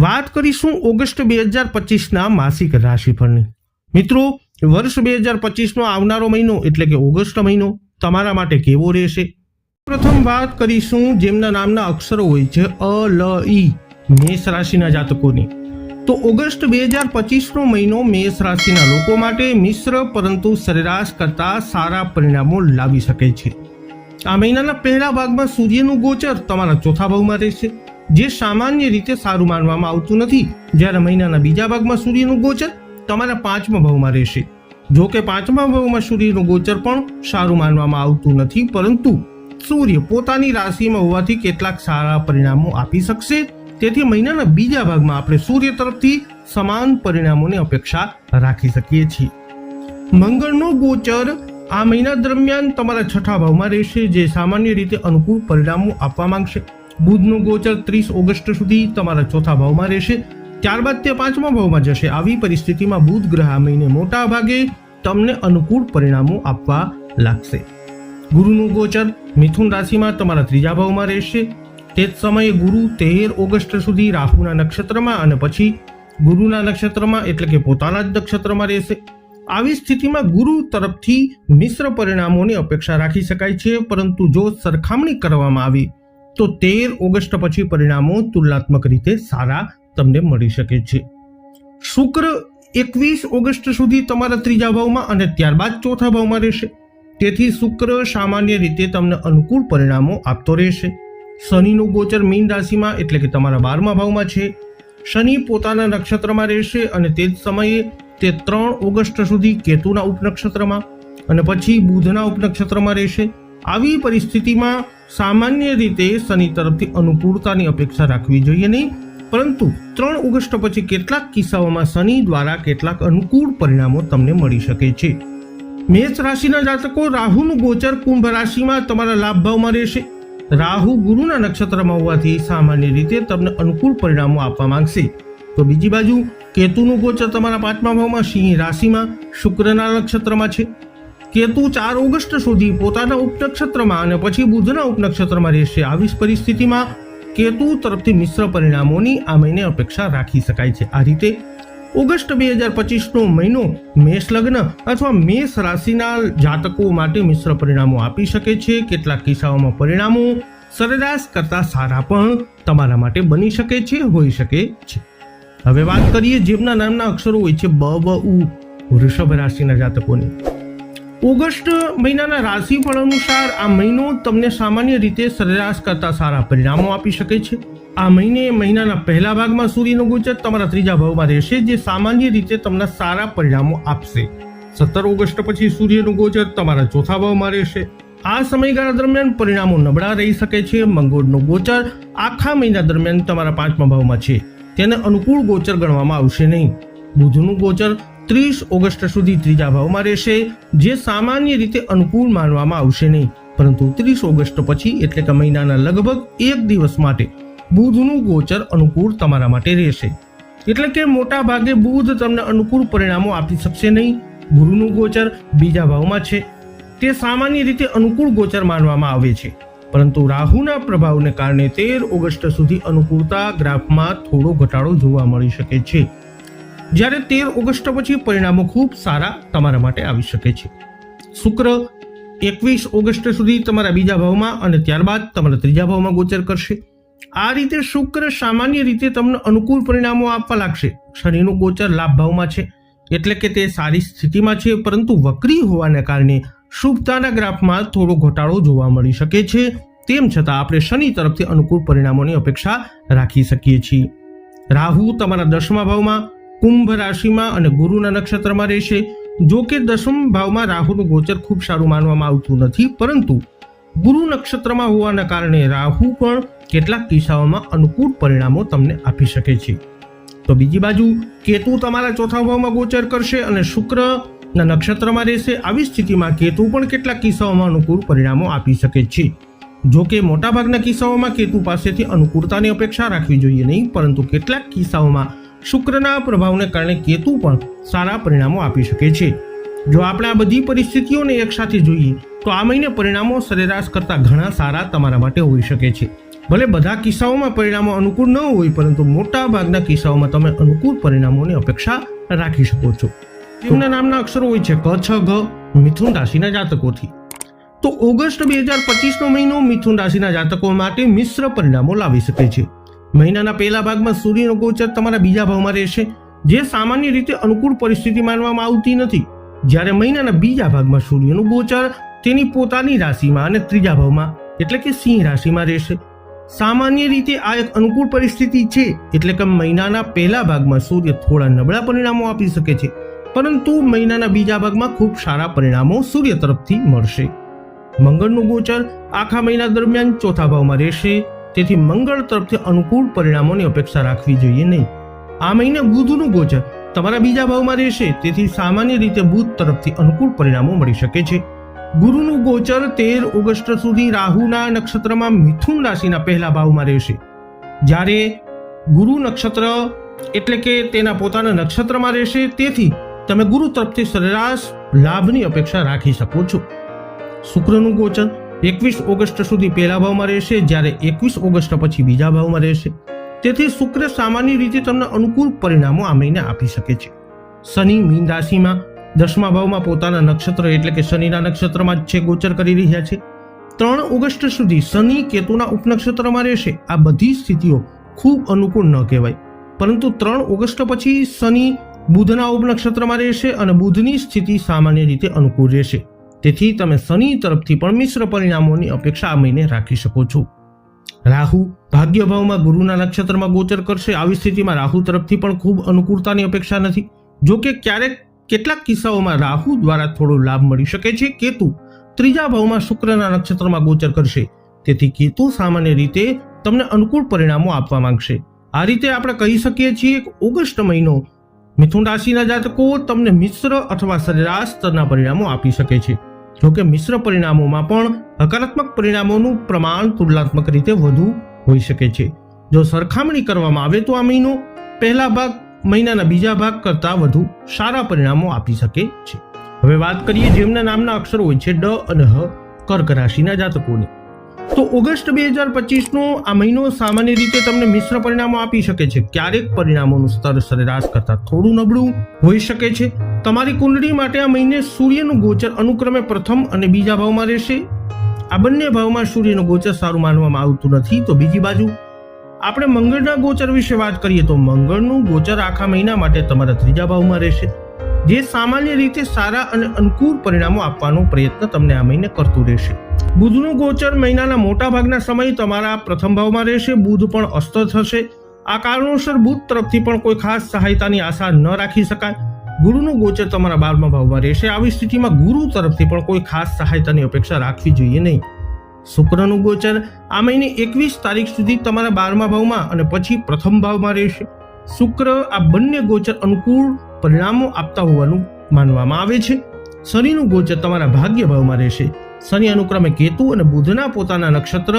વાત કરીશું ઓગસ્ટ બે હજાર પચીસના માસિક રાશિફળની. મિત્રો, વર્ષ બે હજાર પચીસનો આવનારો મહિનો એટલે કે ઓગસ્ટ મહિનો તમારા માટે કેવો રહેશે? પ્રથમ વાત કરીશું જેમના નામના અક્ષરો હોય છે અ, લ, ઈ, મેષ રાશિના જાતકોની. તો ઓગસ્ટ બે હજાર પચીસનો મહિનો મેષ રાશિના લોકો માટે મિશ્ર પરંતુ સરેરાશ કરતાં સારા પરિણામો લાવી શકે છે. આ મહિનાના પહેલા ભાગમાં સૂર્યનું ગોચર તમારા ચોથા ભાવમાં રહેશે. જે સામાન્ય રીતે સારું માનવામાં આવતું નથી. જ્યારે મહિનાના બીજા ભાગમાં સૂર્યનું ગોચર તમારા પાંચમા ભાવમાં રહેશે. જો કે પાંચમા ભાવમાં સૂર્યનું ગોચર પણ સારું માનવામાં આવતું નથી, પરંતુ સૂર્ય પોતાની રાશિમાં હોવાથી કેટલાક સારા પરિણામો આપી શકશે. તેથી મહિનાના બીજા ભાગમાં આપણે સૂર્ય તરફથી સમાન પરિણામોની અપેક્ષા રાખી શકીએ છીએ. મંગળનો ગોચર આ મહિના દરમિયાન તમારા છઠ્ઠા ભાવમાં રહેશે, જે સામાન્ય રીતે અનુકૂળ પરિણામો આપવા માંગશે. બુધનું ગોચર ત્રીસ ઓગસ્ટ સુધી તમારા ચોથા ભાવમાં રહેશે. ત્યારબાદ તે પાંચમા ભાવમાં જશે. આવી પરિસ્થિતિમાં બુધ ગ્રહ મહિને મોટા ભાગે તમને અનુકૂળ પરિણામો આપવા લાગશે. ગુરુનું ગોચર મિથુન રાશિમાં તમારા ત્રીજા ભાવમાં રહેશે. તે જ સમયે ગુરુ તેર ઓગસ્ટ સુધી રાહુના નક્ષત્રમાં અને પછી ગુરુના નક્ષત્રમાં એટલે કે પોતાના જ નક્ષત્રમાં રહેશે. આવી સ્થિતિમાં ગુરુ તરફથી મિશ્ર પરિણામોની અપેક્ષા રાખી શકાય છે, પરંતુ જો સરખામણી કરવામાં આવી તો તેર ઓગસ્ટ પછી પરિણામો તુલનાત્મક રીતે સારા તમને મળી શકે છે. શુક્ર એકવીસ ઓગસ્ટ સુધી તમારા ત્રીજા ભાવમાં અને ત્યારબાદ ચોથા ભાવમાં રહેશે. તેથી શુક્ર સામાન્ય રીતે તમને અનુકૂળ પરિણામો આપતો રહેશે. શનિનું ગોચર મીન રાશિમાં એટલે કે તમારા બારમા ભાવમાં છે. શનિ પોતાના નક્ષત્રમાં રહેશે અને તે જ સમયે તે ત્રણ ઓગસ્ટ સુધી કેતુના ઉપનક્ષત્રમાં અને પછી બુધના ઉપનક્ષત્રમાં રહેશે. આવી પરિસ્થિતિમાં સામાન્ય રીતે શનિ તરફથી અનુકૂળતાની અપેક્ષા રાખવી જોઈએ નહીં, પરંતુ ત્રણ ઓગસ્ટ પછી કેટલાક કિસ્સાઓમાં શનિ દ્વારા કેટલાક અનુકૂળ પરિણામો તમને મળી શકે છે. મેષ રાશિના જાતકો રાહુનું ગોચર કુંભ રાશિમાં તમારા લાભ ભાવમાં રહેશે. રાહુ ગુરુના નક્ષત્રમાં હોવાથી સામાન્ય રીતે તમને અનુકૂળ પરિણામો આપવા માંગશે. તો બીજી બાજુ, કેતુનું ગોચર તમારા પાંચમા ભાવમાં, સિંહ રાશિમાં, શુક્રના નક્ષત્રમાં છે. કેતુ ચાર ઓગસ્ટ સુધી પોતાના ઉપનક્ષત્રમાં અને પછી બુધના ઉપનક્ષત્રમાં રહેશે. આવી પરિસ્થિતિમાં કેતુ તરફથી મિશ્ર પરિણામોની આ મહિને અપેક્ષા રાખી શકાય છે. આ રીતે ઓગસ્ટ બે હજાર પચીસનો મહિનો મેષ લગ્ન અથવા મેષ રાશિના જાતકો માટે મિશ્ર પરિણામો આપી શકે છે. કેટલાક કિસ્સાઓમાં પરિણામો સરેરાશ કરતાં સારા પણ તમારા માટે બની શકે છે, હોઈ શકે છે. હવે વાત કરીએ જેમના નામના અક્ષરો હોય છે, બ બ ઉ, વૃષભ રાશિના જાતકોની. ઓગસ્ટ મહિનાના રાશિફળ અનુસાર આ મહિનો તમને સામાન્ય રીતે સરેરાશ કરતા સારા પરિણામો આપી શકે છે. આ મહિને મહિનાના પહેલા ભાગમાં સૂર્યનું ગોચર તમારા ત્રીજા ભાવમાં રહેશે, જે સામાન્ય રીતે તમને સારા પરિણામો આપશે. સત્તર ઓગસ્ટ પછી સૂર્યનું ગોચર તમારા ચોથા ભાવમાં રહેશે. આ સમયગાળા દરમિયાન પરિણામો નબળા રહી શકે છે. મંગોળનો ગોચર આખા મહિના દરમિયાન તમારા પાંચમા ભાવમાં છે. તેને અનુકૂળ ગોચર ગણવામાં આવશે નહીં. બુધનું ગોચર ત્રીસ ઓગસ્ટ સુધી ત્રીજા ભાવમાં રહેશે, જે સામાન્ય રીતે અનુકૂળ માનવામાં આવશે નહીં. પરંતુ ત્રીસ ઓગસ્ટ પછી, એટલે કે મહિનાના લગભગ એક દિવસ માટે, બુધનું ગોચર અનુકૂળ તમારા માટે રહેશે. એટલે કે મોટા ભાગે બુધ તમને અનુકૂળ પરિણામો આપી શકશે નહીં. ગુરુનું ગોચર બીજા ભાવમાં છે. તે સામાન્ય રીતે અનુકૂળ ગોચર માનવામાં આવે છે. પરંતુ રાહુના પ્રભાવને કારણે તેર ઓગસ્ટ સુધી અનુકૂળતા ગ્રાફમાં થોડો ઘટાડો જોવા મળી શકે છે. જ્યારે તેર ઓગસ્ટ પછી પરિણામો ખૂબ સારા તમારા માટે આવી શકે છે. શુક્ર એકવીસ ઓગસ્ટ સુધી તમારા બીજા ભાવમાં અને ત્યારબાદ તમારા ત્રીજા ભાવમાં ગોચર કરશે. આ રીતે શુક્ર સામાન્ય રીતે તમને અનુકૂળ પરિણામો આપવા લાગશે. શનિનું ગોચર લાભ ભાવમાં છે. એટલે કે તે સારી સ્થિતિમાં છે, પરંતુ વક્રી હોવાને કારણે શુભતાના ગ્રાફમાં થોડો ઘટાડો જોવા મળી શકે છે. તેમ છતાં આપણે શનિ તરફથી અનુકૂળ પરિણામોની અપેક્ષા રાખી શકીએ છીએ. રાહુ તમારા દસમા ભાવમાં કુંભ રાશિમાં અને ગુરુના નક્ષત્રમાં રહેશે. જો કે દસમ ભાવમાં રાહુનું ગોચર ખૂબ સારું માનવામાં આવતું નથી, પરંતુ ગુરુ નક્ષત્રમાં હોવાના કારણે રાહુ પણ કેટલાક કિસ્સાઓમાં અનુકૂળ પરિણામો તમને આપી શકે છે. તો બીજી બાજુ, કેતુ તમારા ચોથા ભાવમાં ગોચર કરશે અને શુક્રના નક્ષત્રમાં રહેશે. આવી સ્થિતિમાં કેતુ પણ કેટલાક કિસ્સાઓમાં અનુકૂળ પરિણામો આપી શકે છે. જો કે મોટાભાગના કિસ્સાઓમાં કેતુ પાસેથી અનુકૂળતાની અપેક્ષા રાખવી જોઈએ નહીં, પરંતુ કેટલાક કિસ્સાઓમાં શુક્રના પ્રભાવને કારણે કેતુ પણ સારા પરિણામો આપી શકે છે. જો આપણે આ બધી પરિસ્થિતિઓને એકસાથે જોઈએ, તો આ મહિને પરિણામો સરેરાશ કરતાં ઘણા સારા તમારા માટે હોઈ શકે છે. ભલે બધા કિસ્સાઓમાં પરિણામો અનુકૂળ ન હોય, પરંતુ મોટા ભાગના કિસ્સાઓમાં તમે અનુકૂળ પરિણામોની અપેક્ષા રાખી શકો છો. તેમના નામના અક્ષરો હોય છે ક, છ ગ મિથુન રાશિના જાતકોથી. તો ઓગસ્ટ બે હજાર પચીસનો મહિનો મિથુન રાશિના જાતકો માટે મિશ્ર પરિણામો લાવી શકે છે. મહિનાના પહેલા ભાગમાં સૂર્યનો ગોચર તમારા બીજા ભાવમાં રહેશે. જે સામાન્ય રીતે અનુકૂળ પરિસ્થિતિ માનવામાં આવતી નથી. જ્યારે મહિનાના બીજા ભાગમાં સૂર્યનું ગોચર તેની પોતાની રાશિમાં અને ત્રીજા ભાવમાં, એટલે કે સિંહ રાશિમાં રહેશે. સામાન્ય રીતે આ એક અનુકૂળ પરિસ્થિતિ છે, એટલે કે મહિનાના પહેલા ભાગમાં સૂર્ય થોડા નબળા પરિણામો આપી શકે છે. પરંતુ મહિનાના બીજા ભાગમાં ખૂબ સારા પરિણામો સૂર્ય તરફથી મળશે. મંગળનું ગોચર આખા મહિના દરમિયાન ચોથા ભાવમાં રહેશે. તેથી મંગળ તરફથી અનુકૂળ પરિણામોની અપેક્ષા રાખવી જોઈએ નહીં. આ મહિને બુધનું ગોચર તમારા બીજા ભાવમાં રહેશે, તેથી સામાન્ય રીતે બુધ તરફથી અનુકૂળ પરિણામો મળી શકે છે. ગુરુનું ગોચર તેર ઓગસ્ટ સુધી રાહુના નક્ષત્રમાં મિથુન રાશિના પહેલા ભાવમાં રહેશે. જ્યારે ગુરુ નક્ષત્ર એટલે કે તેના પોતાના નક્ષત્રમાં રહેશે, તેથી તમે ગુરુ તરફથી સરેરાશ લાભની અપેક્ષા રાખી શકો છો. શુક્રનું ગોચર એકવીસ ઓગસ્ટ સુધી પહેલા ભાવમાં રહેશે, જ્યારે એકવીસ ઓગસ્ટ પછી બીજા ભાવમાં રહેશે. તેથી શુક્ર સામાન્ય રીતે તમને અનુકૂળ પરિણામો આ મહિને આપી શકે છે. શનિ મીન રાશિમાં દસમા ભાવમાં પોતાના નક્ષત્ર એટલે કે શનિના નક્ષત્રમાં જ છે ગોચર કરી રહ્યા છે. ત્રણ ઓગસ્ટ સુધી શનિ કેતુના ઉપનક્ષત્રમાં રહેશે. આ બધી સ્થિતિઓ ખૂબ અનુકૂળ ન કહેવાય. પરંતુ ત્રણ ઓગસ્ટ પછી શનિ બુધના ઉપનક્ષત્રમાં રહેશે અને બુધની સ્થિતિ સામાન્ય રીતે અનુકૂળ રહેશે. તેથી તમે શનિ તરફથી પણ મિશ્ર પરિણામોની અપેક્ષા આ મહિને રાખી શકો છો. રાહુ ભાગ્યભાવમાં ગુરુના નક્ષત્રમાં ગોચર કરશે. આવી સ્થિતિમાં રાહુ તરફથી પણ ખૂબ અનુકૂળતાની અપેક્ષા નથી. જો કે ક્યારેક કેટલાક કિસ્સાઓમાં રાહુ દ્વારા થોડો લાભ મળી શકે છે. કેતુ ત્રીજા ભાવમાં શુક્રના નક્ષત્રમાં ગોચર કરશે. તેથી કેતુ સામાન્ય રીતે તમને અનુકૂળ પરિણામો આપવા માંગશે. આ રીતે આપણે કહી શકીએ છીએ કે ઓગસ્ટ મહિનો મિથુન રાશિના જાતકો તમને મિશ્ર અથવા સરેરાશ સ્તરના પરિણામો આપી શકે છે. જોકે મિશ્ર પરિણામોમાં પણ હકારાત્મક પરિણામોનું પ્રમાણ તુલનાત્મક રીતે વધુ હોઈ શકે છે. જો સરખામણી કરવામાં આવે તો આ મહિનો પહેલા ભાગ મહિનાના બીજા ભાગ કરતાં વધુ સારા પરિણામો આપી શકે છે. હવે વાત કરીએ જેમના નામના અક્ષરો હોય છે ડ અને હ કર્ક રાશિના જાતકોની. તો ઓગસ્ટ બે હજાર પચીસનો આ મહિનો સામાન્ય રીતે તમને મિશ્ર પરિણામો આપી શકે છે. ક્યારેક પરિણામોનું સ્તર સરેરાશ કરતાં થોડું નબળું હોઈ શકે છે. તમારી કુંડળી માટે આ મહિને સૂર્યનું ગોચર અનુક્રમે પ્રથમ અને બીજા ભાવમાં રહેશે. આ બંને ભાવમાં સૂર્યનું ગોચર સારું માનવામાં આવતું નથી, તો બીજી બાજુ આપણે મંગળના ગોચર વિશે વાત કરીએ તો મંગળનું ગોચર આખા મહિના માટે તમારા ત્રીજા ભાવમાં રહેશે. જે સામાન્ય રીતે સારા અને અનુકૂળ પરિણામો આપવાનો પ્રયત્ન તમને આ મહિને કરતું રહેશે. બુધનું ગોચર મહિનાના મોટા ભાગના સમય તમારા પ્રથમ ભાવમાં રહેશે, બુધ પણ અસ્ત થશે. આ કારણોસર બુધ તરફથી પણ કોઈ ખાસ સહાયતાની આશા ન રાખી શકાય. ગુરુનું ગોચર તમારા બારમા ભાવમાં રહેશે. આવી સ્થિતિમાં ગુરુ તરફથી પણ કોઈ ખાસ સહાયતાની અપેક્ષા રાખવી જોઈએ નહીં. શુક્રનું ગોચર આ મહિને એકવીસ તારીખ સુધી તમારા બારમા ભાવમાં અને પછી પ્રથમ ભાવમાં રહેશે. શુક્ર આ બંને ગોચર અનુકૂળ પરિણામો આપતા હોવાનું માનવામાં આવે છે. શનિનું ગોચર તમારા ભાગ્ય ભાવમાં રહેશે. શનિ અનુક્રમે કેતુ અને બુધના પોતાના નક્ષત્ર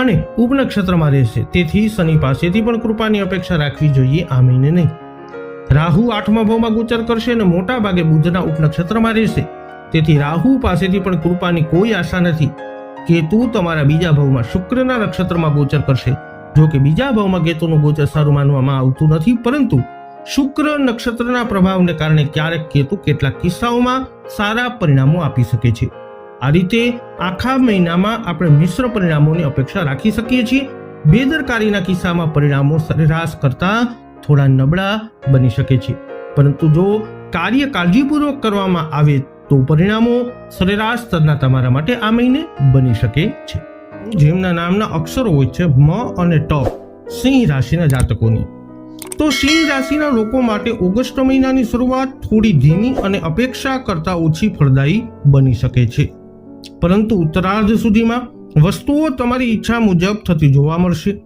અને ઉપનક્ષત્રમાં રહેશે. તેથી શનિ પાસેથી પણ કૃપાની અપેક્ષા રાખવી જોઈએ આ મહિને નહીં. રાહુ આઠમા ભાવમાં ગોચર કરશે અને મોટા ભાગે બુધના ઉપનક્ષત્રમાં રહેશે. તેથી રાહુ પાસેથી પણ કૃપાની કોઈ આશા નથી. કેતુ તમારા બીજા ભાવમાં શુક્રના નક્ષત્રમાં ગોચર કરશે. જો કે બીજા ભાવમાં કેતુનું ગોચર સારું માનવામાં આવતું નથી, પરંતુ શુક્ર નક્ષત્રના પ્રભાવને કારણે ક્યારેક કેતુ કેટલાક કિસ્સાઓમાં સારા પરિણામો આપી શકે છે. આ રીતે આખા મહિનામાં આપણે મિશ્ર પરિણામોની અપેક્ષા રાખી શકીએ છીએ. બેદરકારીના કિસ્સામાં પરિણામો સરેરાશ કરતા થોડા નબળા બની શકે છે. પરંતુ જો કાર્ય કાળજીપૂર્વક કરવામાં આવે તો પરિણામો સરેરાશ સ્તરના તમારા માટે આ મહિને બની શકે છે. જેમના નામના અક્ષરો હોય છે, મ અને ટ, સિંહ રાશિના જાતકોની. તો સિંહ રાશિના લોકો માટે ઓગસ્ટ મહિનાની શરૂઆત થોડી ધીમી અને અપેક્ષા કરતા ઓછી ફળદાયી બની શકે છે. પરંતુ ઉત્તરાર્ધ સુધીમાં વસ્તુઓ તમારી ઈચ્છા મુજબ થતી જોવા મળશે.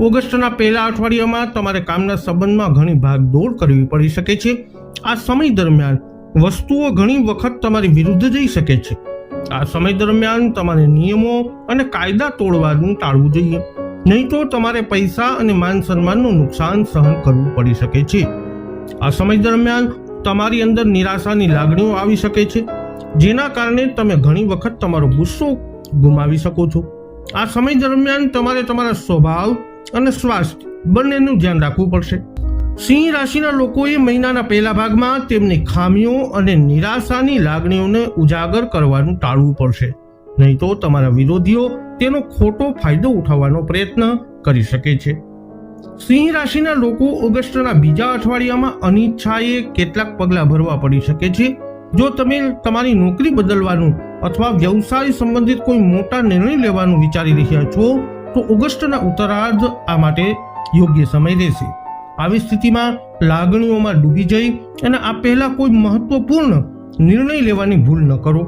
ઓગસ્ટના પહેલા અઠવાડિયામાં તમારે કામના સંબંધમાં ઘણી ભાગદોડ કરવી પડી શકે છે. આ સમય દરમિયાન વસ્તુઓ ઘણી વખત તમારી વિરુદ્ધ જઈ શકે છે. આ સમય દરમિયાન તમારે નિયમો અને કાયદા તોડવાનું ટાળવું જોઈએ. નહીં તો તમારે પૈસા અને માન સન્માનનું નુકસાન સહન કરવું પડી શકે છે. આ સમય દરમિયાન તમારી અંદર નિરાશાની લાગણીઓ આવી શકે છે. જેના કારણે તમે ઘણી વખત તમારો ગુસ્સો ગુમાવી શકો છો. આ સમય દરમિયાન તમારે તમારા સ્વભાવ અને સ્વાસ્થ્ય બંનેનું ધ્યાન રાખવું પડશે. સિંહ રાશિના લોકોએ મહિનાના પહેલા ભાગમાં તેમની ખામીઓ અને નિરાશાની લાગણીઓને ઉજાગર કરવાનું ટાળવું પડશે. નહીં તો તમારા વિરોધીઓ તેનો ખોટો ફાયદો ઉઠાવવાનો પ્રયત્ન કરી શકે છે. સિંહ રાશિના લોકો ઓગસ્ટના બીજા અઠવાડિયામાં અનિચ્છાએ કેટલાક પગલાં ભરવા પડી શકે છે. જો તમે તમારી નોકરી બદલવાનું અથવા વ્યવસાય સંબંધિત કોઈ મોટા નિર્ણય લેવાનું વિચારી રહ્યા છો, તો ઓગસ્ટના ઉત્તરાર્ધ આ માટે યોગ્ય સમય રહેશે. આવી સ્થિતિમાં લાગણીઓમાં ડૂબી જઈ અને આ પહેલા કોઈ મહત્વપૂર્ણ નિર્ણય લેવાની ભૂલ ન કરો.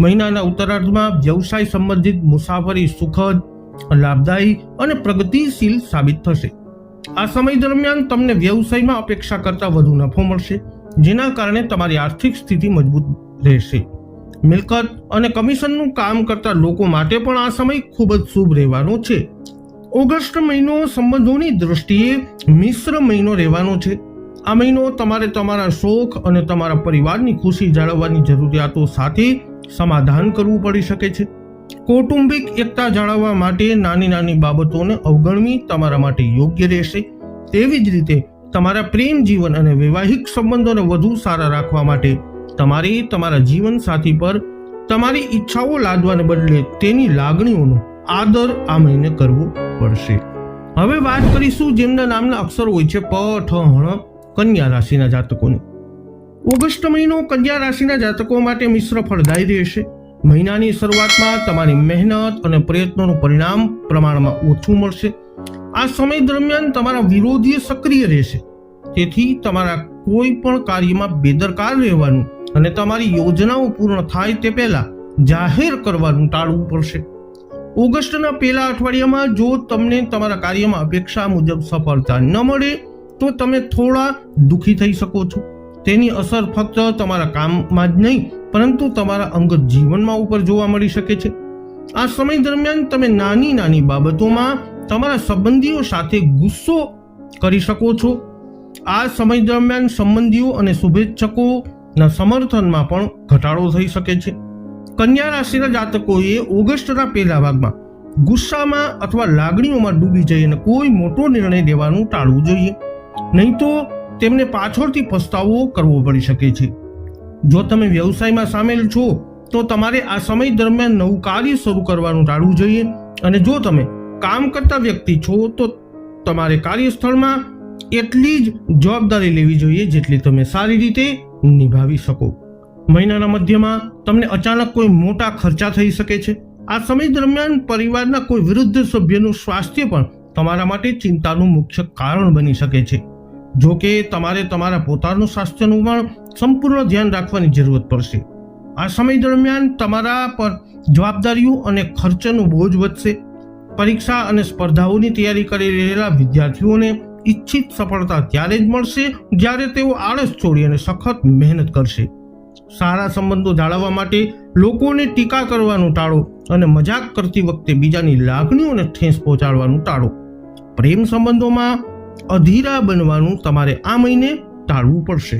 મહિનાના ઉત્તરાર્ધમાં વ્યવસાય સંબંધિત મુસાફરી સુખદ, લાભદાયી અને પ્રગતિશીલ સાબિત થશે. આ સમય દરમિયાન તમને વ્યવસાયમાં અપેક્ષા કરતાં વધુ નફો મળશે. જેના કારણે તમારી આર્થિક સ્થિતિ મજબૂત રહેશે. મિલકત અને કમિશનનું કામ કરતા લોકો માટે પણ આ સમય ખૂબ જ શુભ રહેવાનો છે. ઓગસ્ટ મહિનો સંબંધોની દ્રષ્ટિએ મિશ્ર મહિનો રહેવાનો છે. આ મહિનો તમારે તમારા શોખ અને તમારા પરિવારની ખુશી જાળવવાની જરૂરિયાતો સાથે સમાધાન કરવું પડી શકે છે. કૌટુંબિક એકતા જાળવવા માટે નાની નાની બાબતોને અવગણવી તમારા માટે યોગ્ય રહેશે. તેવી જ રીતે તમારા પ્રેમ, જીવન અને વૈવાહિક સંબંધોને વધુ સારા રાખવા માટે તમારે, તમારા જીવન સાથી પર તમારી ઈચ્છાઓ લાદવાને બદલે તેની લાગણીઓનો આદર આ મહિને કરવો પડશે. હવે વાત કરીશું જેમના નામના અક્ષરો હોય છે પ, ઠ હણ કન્યા રાશિના જાતકોની. ઓગસ્ટ મહિનો કન્યા રાશિના જાતકો માટે મિશ્ર ફળદાયી રહેશે. મહિનાની શરૂઆતમાં તમારી મહેનત અને પ્રયત્નોનું પરિણામ પ્રમાણમાં ઓછું મળશે. આ સમય દરમિયાન તમારા વિરોધી સક્રિય રહેશે. તેથી તમારા કોઈ પણ કાર્યમાં બેદરકાર રહેવાનું અને તમારી યોજનાઓ પૂર્ણ થાય તે પહેલા જાહેર કરવાનું ટાળવું પડશે. ઓગસ્ટના પહેલા અઠવાડિયામાં જો તમને તમારા કાર્યમાં અપેક્ષા મુજબ સફળતા ન મળે, તો તમે થોડા દુઃખી થઈ શકો છો. તેની અસર ફક્ત તમારા કામમાં જ નહીં, પરંતુ તમારા અંગત જીવનમાં ઉપર જોવા મળી શકે છે. આ સમય દરમિયાન તમે નાની નાની બાબતોમાં તમારા સંબંધીઓ સાથે ગુસ્સો કરી શકો છો. આ સમય દરમિયાન સંબંધીઓ અને શુભેચ્છકોના સમર્થનમાં પણ ઘટાડો થઈ શકે છે. કન્યા રાશિના જાતકોએ ઓગસ્ટના પહેલા ભાગમાં ગુસ્સામાં અથવા લાગણીઓમાં ડૂબી જઈને કોઈ મોટો નિર્ણય લેવાનું ટાળવું જોઈએ. નહીં તો તેમને પાછળથી પસ્તાવો કરવો પડી શકે છે. જો તમે વ્યવસાયમાં સામેલ છો, તો તમારે આ સમય દરમિયાન નવું કાર્ય શરૂ કરવાનું ટાળવું જોઈએ. અને જો તમે કામ કરતા વ્યક્તિ છો, તો તમારે કાર્યસ્થળમાં એટલી જ જવાબદારી લેવી જોઈએ જેટલી તમે સારી રીતે નિભાવી શકો. મહિનાના મધ્યમાં તમને અચાનક કોઈ મોટા ખર્ચા થઈ શકે છે. આ સમય દરમિયાન પરિવારના કોઈ વિરુદ્ધ સભ્યનું સ્વાસ્થ્ય પણ તમારા માટે ચિંતાનું મુખ્ય કારણ બની શકે છે. જો કે તમારે તમારા પોતાનું સ્વાસ્થ્યનું પણ સંપૂર્ણ ધ્યાન રાખવાની જરૂરત પડશે. આ સમય દરમિયાન તમારા પર જવાબદારીઓ અને ખર્ચનો બોજ વધશે. પરીક્ષા અને સ્પર્ધાઓની તૈયારી કરી રહેલા વિદ્યાર્થીઓને ઈચ્છિત સફળતા ત્યારે જ મળશે જ્યારે તેઓ આળસ છોડી અને સખત મહેનત કરશે. સારા સંબંધો જાળવવા માટે લોકોને ટીકા કરવાનું ટાળો અને મજાક કરતી વખતે બીજાની લાગણીઓને ઠેસ પહોંચાડવાનું ટાળો. પ્રેમ સંબંધોમાં અધીરા બનવાનું તમારે આ મહિને ટાળવું પડશે.